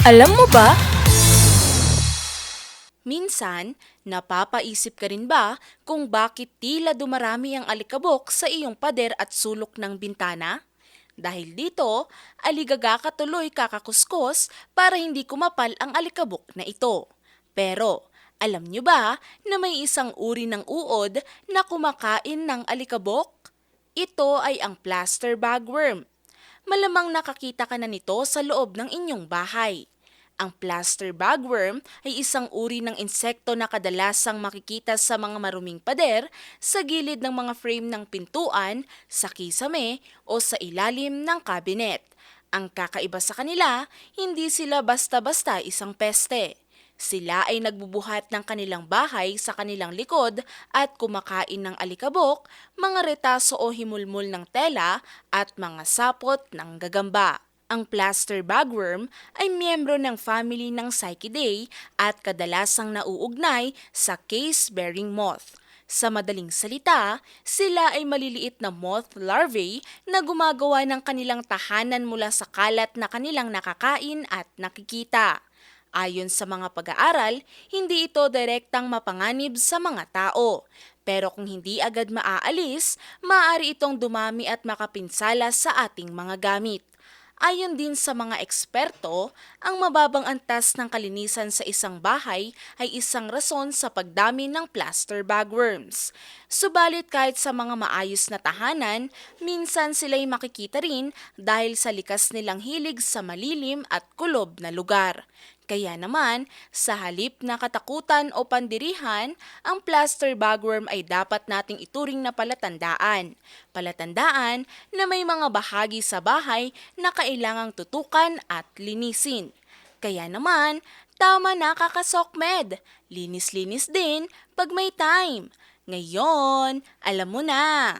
Alam mo ba? Minsan, napapaisip ka rin ba kung bakit tila dumarami ang alikabok sa iyong pader at sulok ng bintana? Dahil dito, aligaga ka tuloy kakakuskos para hindi kumapal ang alikabok na ito. Pero, alam nyo ba na may isang uri ng uod na kumakain ng alikabok? Ito ay ang plaster bagworm. Malamang nakakita ka na nito sa loob ng inyong bahay. Ang plaster bagworm ay isang uri ng insekto na kadalasang makikita sa mga maruming pader, sa gilid ng mga frame ng pintuan, sa kisame o sa ilalim ng kabinet. Ang kakaiba sa kanila, hindi sila basta-basta isang peste. Sila ay nagbubuhat ng kanilang bahay sa kanilang likod at kumakain ng alikabok, mga retaso o himulmul ng tela at mga sapot ng gagamba. Ang plaster bagworm ay miyembro ng family ng Psychidae at kadalasang nauugnay sa case-bearing moth. Sa madaling salita, sila ay maliliit na moth larvae na gumagawa ng kanilang tahanan mula sa kalat na kanilang nakakain at nakikita. Ayon sa mga pag-aaral, hindi ito direktang mapanganib sa mga tao. Pero kung hindi agad maaalis, maaari itong dumami at makapinsala sa ating mga gamit. Ayon din sa mga eksperto, ang mababang antas ng kalinisan sa isang bahay ay isang rason sa pagdami ng plaster bagworms. Subalit kahit sa mga maayos na tahanan, minsan sila'y makikita rin dahil sa likas nilang hilig sa malilim at kulob na lugar. Kaya naman, sa halip na katakutan o pandirihan, ang plaster bagworm ay dapat nating ituring na palatandaan. Palatandaan na may mga bahagi sa bahay na kailangang tutukan at linisin. Kaya naman, tama na kakasokmed. Linis-linis din pag may time. Ngayon, alam mo na.